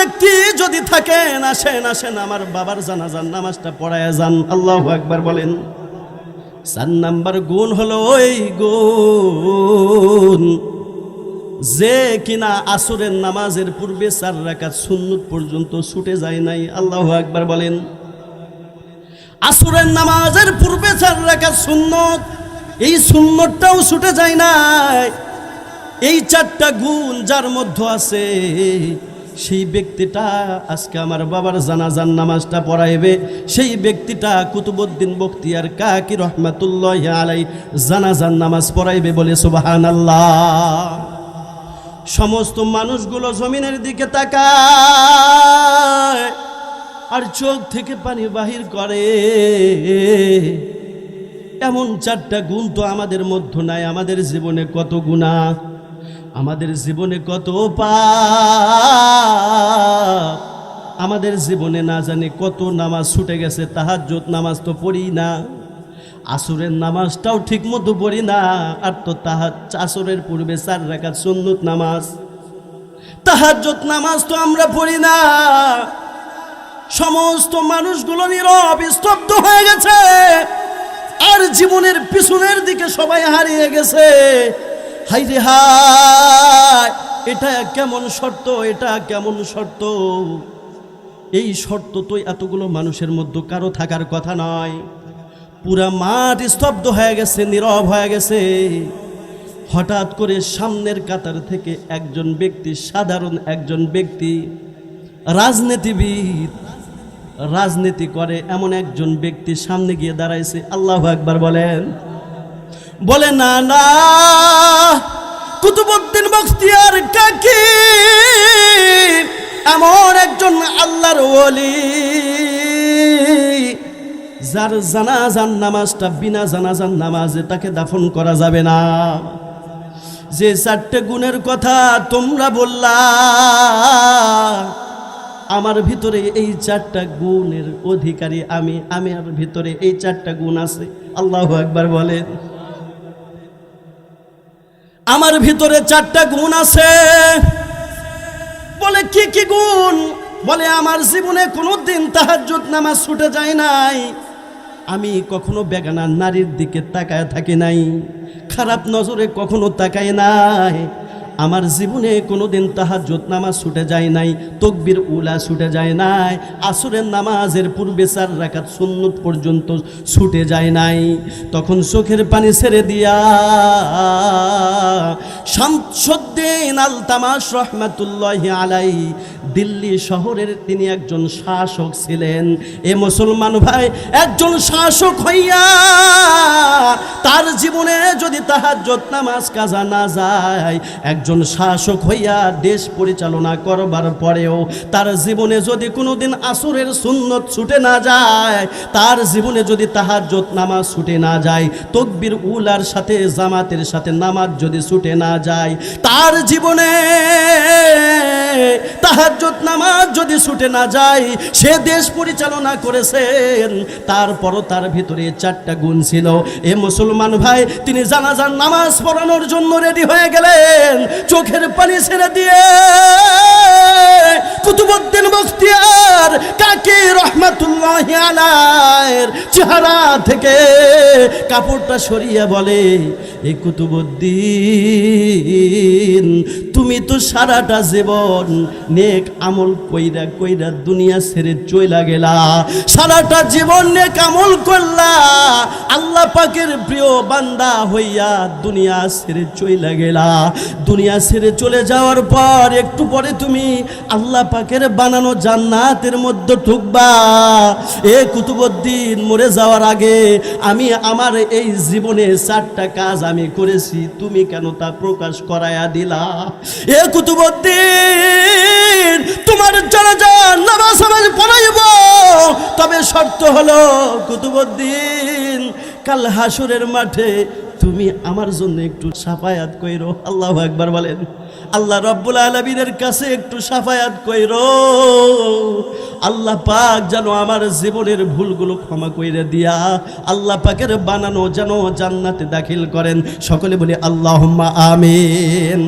ব্যক্তি যদি থাকেন আসেন আসেন, আমার বাবার জানাজান নামাজটা পড়ায় যান। আল্লাহ একবার বলেন, চার নাম্বার গুণ হলো ওই গুণ, যে কিনা আসরের নামাজের পূর্বে চার রাকাত সুন্নত পর্যন্ত ছুটে যায় নাই। আল্লাহ একবার বলেন, আসরের নামাজের পূর্বে চার রাকাত সুন্নত, এই সুন্নতটাও ছুটে যায় নাই। এই চারটা গুণ যার মধ্যে আছে সেই ব্যক্তিটা আজকে আমার বাবার জানাজান নামাজটা পড়াইবে। সেই ব্যক্তিটা কুতুবুদ্দিন বখতিয়ার কাকি রহমাতুল্লাহ আলাই জানাজান নামাজ পড়াইবে বলে সুবাহান আল্লাহ সমস্ত মানুষগুলো জমিনের দিকে তাকায় আর চোখ থেকে পানি বাহির করে। এমন চারটা গুণ তো আমাদের মধ্যে নাই, আমাদের জীবনে কত গুণা। আমাদের জীবনে কত পাপ। আমাদের জীবনে না জানি কত নামাজ ছুটে গেছে তাহার তাহাজ্জুদ নামাজ তো পড়ি না। আসরের নামাজটাও ঠিক মতো পড়ি না, আর তো তাহার আসরের পূর্বে চার রাখাত সুন্নত নামাজ। তাহার তাহাজ্জুদ নামাজ তো আমরা পড়ি না। সমস্ত মানুষগুলো নীরব, স্তব্ধ হয়ে গেছে। আর জীবনের পিছনের দিকে সবাই হারিয়ে গেছে। হাই রে হাই এটা কেমন শর্ত, এটা কেমন শর্ত? এই শর্ত তো এতগুলো মানুষের মধ্যে কারও থাকার কথা নয়। পুরা মাঠ স্তব্ধ হয়ে গেছে, নীরব হয়ে গেছে। হঠাৎ করে সামনের কাতার থেকে একজন ব্যক্তি, সাধারণ একজন ব্যক্তি, রাজনীতিবিদ, রাজনীতি করে এমন একজন ব্যক্তি সামনে গিয়ে দাঁড়াইছে। আল্লাহ একবার বলেন বলে, না না কুতুবুদ্দিন বখতিয়ার কাকি? এমন একজন আল্লাহর ওলি যার জানাজান নামাজটা বিনা জানাজান নামাজে তাকে দাফন করা যাবে না। যে চারটে গুণের কথা তোমরা বললা, আমার ভিতরে এই চারটা গুণের অধিকারী আমি আমি আর ভিতরে এই চারটা গুণ আছে। আল্লাহ একবার বলেন। আমার ভিতরে চারটা গুণ আছে। বলে, কি কি গুণ? বলে, আমার জীবনে কোনো দিন তাহাজ্জুদ নামাজ ছুটে যায় নাই। আমি কখনো বেগানা নারীর দিকে তাকায় থাকি নাই। খারাপ নজরে কখনো তাকাই নাই। আমার জীবনে কোনো কোনোদিন তাহাজ্জুদ নামাজ ছুটে যায় নাই, তকবির উলা ছুটে যায় নাই, আসরের নামাজের পূর্বে চার রাকাত সুন্নত পর্যন্ত ছুটে যায় নাই। তখন চোখের পানি ছেড়ে দিয়া শামসুদ্দিন আল তামাস রহমাতুল্লাহ আলাই দিল্লি শহরের তিনি একজন শাসক ছিলেন। এ মুসলমান ভাই একজন শাসক হইয়া তার জীবনে যদি তাহাজ্জুদ নামাজ, কাজা না যায়, একজন শাসক হইয়া দেশ পরিচালনা করবার পরেও তার জীবনে যদি কোনোদিন আসরের সুন্নত ছুটে না যায়, তার জীবনে যদি তাহাজ্জুদ নামাজ ছুটে না যায়, তকবির উলার সাথে, জামাতের সাথে নামাজ যদি ছুটে না যায়, তার জীবনে তাহাজ্জুদ নামাজ যদি ছুটে না যায়, সে দেশ পরিচালনা করেছেন। তারপরও তার ভিতরে চারটা গুণ ছিল। এ মুসলমান ভাই, তিনি জানাজার নামাজ পড়ানোর জন্য রেডি হয়ে গেলেন। চোখের পানি ছেড়ে দিয়ে কুতুবুদ্দিন বখতিয়ার কাকে রহমাতুল্লাহ আলায়ের চেহারা থেকে কাপড়টা সরিয়ে বলে, এ কুতুবুদ্দিন, তুমি তো সারাটা জীবন নেক আমল কইরা কইরা দুনিয়া ছেড়ে চইলা গেলা। সারাটা জীবন নেক আমল করলা। আল্লাহ পাকের প্রিয় বান্দা হইয়া দুনিয়া ছেড়ে চইলা গেলা। দুনিয়া ছেড়ে চলে যাওয়ার পর একটু পরে তুমি আল্লাহ পাকের বানানো জান্নাতের মধ্যে ঢুকবা। এ কুতুবুদ্দিন মরে যাওয়ার আগে আমি আমার এই জীবনে চারটা কাজ আমি করেছি, তুমি কেন তা প্রকাশ করায়া দিলা? এ কুতুবুদ্দিন, তোমার জানাজা পড়াইব। তবে শর্ত হলো, কুতুবুদ্দিন কাল হাসুরের মাঠে তুমি আমার জন্য একটু সাফায়াত কইরো। আল্লাহ একবার বলেন। আল্লাহ রব্বুল আলমিনের কাছে একটু সাফায়াত কইরো। আল্লাহ পাক যেন আমার জীবনের ভুলগুলো ক্ষমা কইরে দিয়া আল্লাহ পাকের বানানো যেন জান্নাতে দাখিল করেন। সকলে বলি আল্লাহ আমিন।